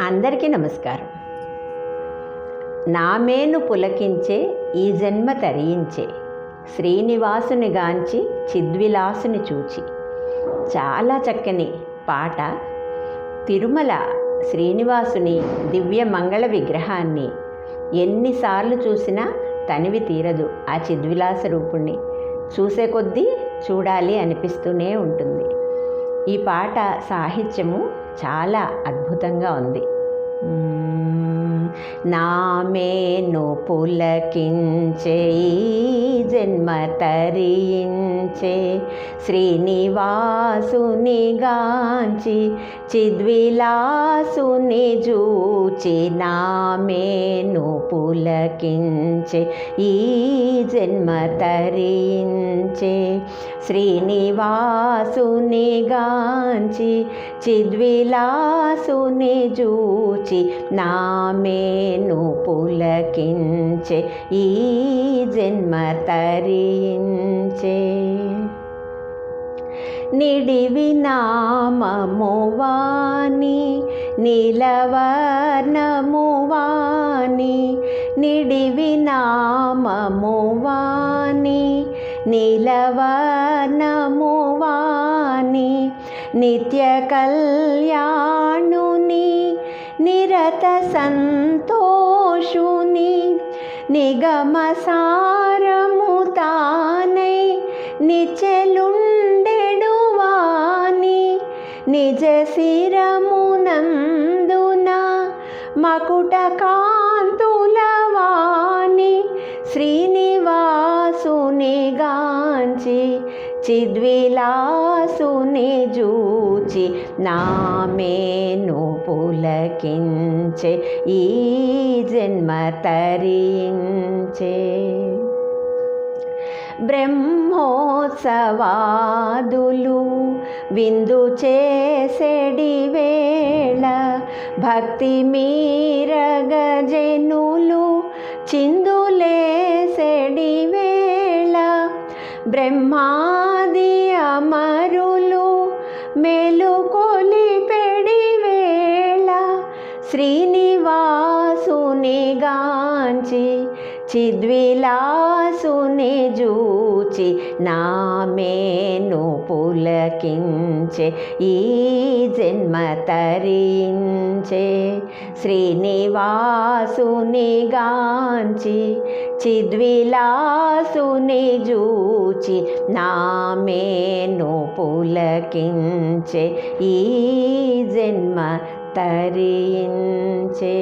అందరికీ నమస్కారం. నామేను పులకించే ఈ జన్మ తరించే శ్రీనివాసుని గాంచి చిద్విలాసుని చూచి. చాలా చక్కని పాట. తిరుమల శ్రీనివాసుని దివ్య మంగళ విగ్రహాన్ని ఎన్నిసార్లు చూసినా తనివి తీరదు ఆ చిద్విలాస రూపుణ్ణి. చూసే కొద్దీ చూడాలి అనిపిస్తూనే ఉంటుంది. ఈ పాట సాహిత్యము చాలా అద్భుతంగా ఉంది. Mm. నామేను పులకించే జన్మ తరించే. శ్రీనివాసుని గాంచి చిద్విలాసుని జూచి నామేను పులకించే ఈ జన్మ తరించే. శ్రీనివాసుని గాంచి చిద్విలాసుని జూచి నామే నామేను పులకించే ఈ జన్మ తరించే. నిడివి నామమువాని నీలవర్ణమువాని నిడివి నామమువాని నీలవర్ణమువాని నిత్య కళ్యాణ నిరత సంతోషుని నిగమ సారము తానై నిచెలుండెడువాని నిజ శిరమునందున మకుటకా చిద్విలాసుని జూచి నామేను పులకించే ఈ జన్మ తరించే. బ్రహ్మోత్సవాదులు విందు చేసెడి వేళ భక్తి మీరగజనులు చిందు బ్రహ్మాది అమరులు మేలుకొలిపెడి వేళ శ్రీనివాసుని గాంచి చిద్విలాసుని జూ జూచి నామేను పులకించే ఈ జన్మ తరించే. శ్రీనివాసుని గాంచి చిద్విలాసుని జూచి నామేను పులకించే ఈ జన్మ తరించే.